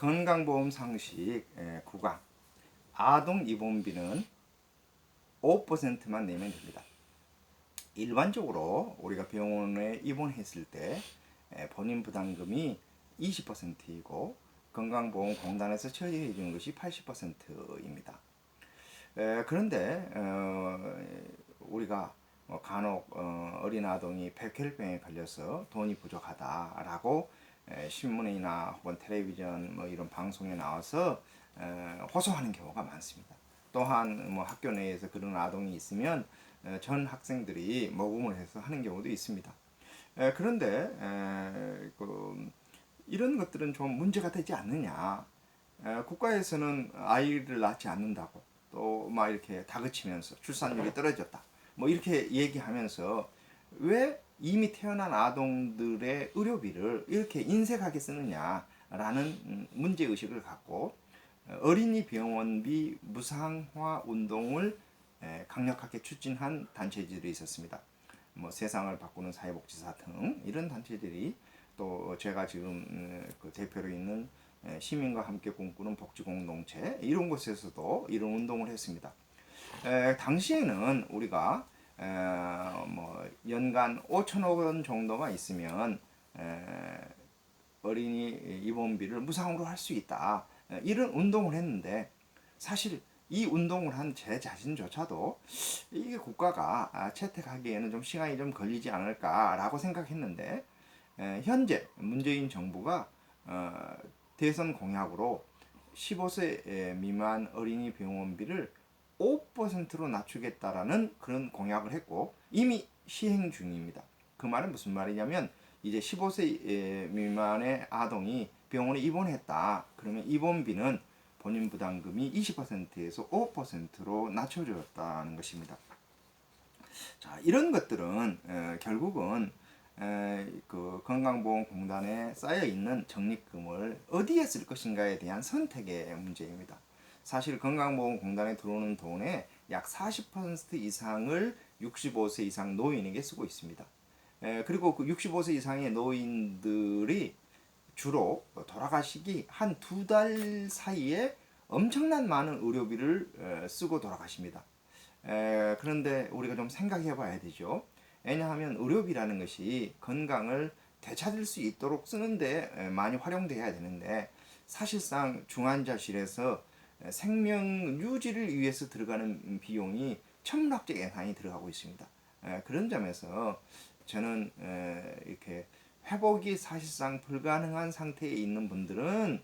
건강보험 상식 에, 구강 아동 입원비는 5%만 내면 됩니다. 일반적으로 우리가 병원에 입원했을 때 에, 본인 부담금이 20%이고 건강보험공단에서 처리해 주는 것이 80%입니다. 에, 그런데 어, 우리가 뭐 간혹 어, 어린 아동이 백혈병에 걸려서 돈이 부족하다라고 에, 신문이나 혹은 텔레비전 뭐 이런 방송에 나와서 에, 호소하는 경우가 많습니다. 또한 뭐 학교 내에서 그런 아동이 있으면 에, 전 학생들이 모금을 해서 하는 경우도 있습니다. 에, 그런데 에, 그, 이런 것들은 좀 문제가 되지 않느냐. 에, 국가에서는 아이를 낳지 않는다고 또 막 이렇게 다그치면서 출산율이 떨어졌다. 뭐 이렇게 얘기하면서 왜 이미 태어난 아동들의 의료비를 이렇게 인색하게 쓰느냐라는 음, 문제 의식을 갖고 어린이 병원비 무상화 운동을 에, 강력하게 추진한 단체들이 있었습니다. 뭐 세상을 바꾸는 사회복지사 등 이런 단체들이 또 제가 지금 음, 그 대표로 있는 에, 시민과 함께 꿈꾸는 복지공동체 이런 곳에서도 이런 운동을 했습니다. 에, 당시에는 우리가 에, 뭐 연간 5천억 원 정도만 있으면 에, 어린이 입원비를 무상으로 할 수 있다. 에, 이런 운동을 했는데 사실 이 운동을 한 제 자신조차도 이게 국가가 아, 채택하기에는 좀 시간이 좀 걸리지 않을까라고 생각했는데 에, 현재 문재인 정부가 어, 대선 공약으로 15세 미만 어린이 병원비를 5%로 낮추겠다라는 그런 공약을 했고 이미 시행 중입니다. 그 말은 무슨 말이냐면 이제 15세 미만의 아동이 병원에 입원했다. 그러면 입원비는 본인 부담금이 20%에서 5%로 낮춰졌다는 것입니다. 자, 이런 것들은 에, 결국은 에, 그 건강보험공단에 쌓여 있는 적립금을 어디에 쓸 것인가에 대한 선택의 문제입니다. 사실 건강보험공단에 들어오는 돈의 약 40% 이상을 65세 이상 노인에게 쓰고 있습니다. 에, 그리고 그 65세 이상의 노인들이 주로 돌아가시기 한 두 달 사이에 엄청난 많은 의료비를 에, 쓰고 돌아가십니다. 에, 그런데 우리가 좀 생각해 봐야 되죠. 왜냐하면 의료비라는 것이 건강을 되찾을 수 있도록 쓰는데 에, 많이 활용돼야 되는데 사실상 중환자실에서 생명 유지를 위해서 들어가는 비용이 천문학적 예산이 들어가고 있습니다. 에, 그런 점에서 저는 에, 이렇게 회복이 사실상 불가능한 상태에 있는 분들은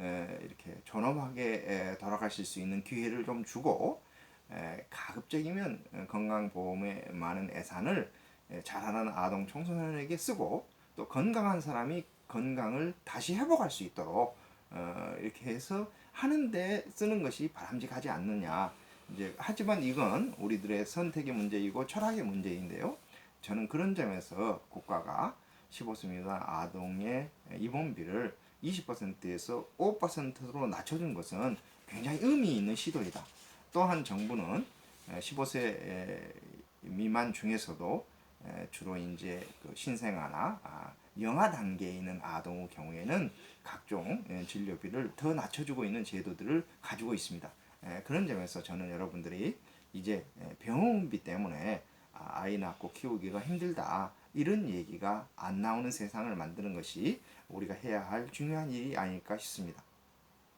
에, 이렇게 존엄하게 에, 돌아가실 수 있는 기회를 좀 주고 에, 가급적이면 건강보험에 많은 예산을 에, 자라는 아동 청소년에게 쓰고 또 건강한 사람이 건강을 다시 회복할 수 있도록 어, 이렇게 해서 하는데 쓰는 것이 바람직하지 않느냐. 이제 하지만 이건 우리들의 선택의 문제이고 철학의 문제인데요. 저는 그런 점에서 국가가 15세입니다 아동의 입원비를 20%에서 5%로 낮춰준 것은 굉장히 의미 있는 시도이다. 또한 정부는 15세 미만 중에서도 주로 이제 그 신생아나 아, 영아 단계에 있는 아동의 경우에는 각종 진료비를 더 낮춰주고 있는 제도들을 가지고 있습니다. 그런 점에서 저는 여러분들이 이제 병원비 때문에 아, 아이 낳고 키우기가 힘들다 이런 얘기가 안 나오는 세상을 만드는 것이 우리가 해야 할 중요한 일이 아닐까 싶습니다.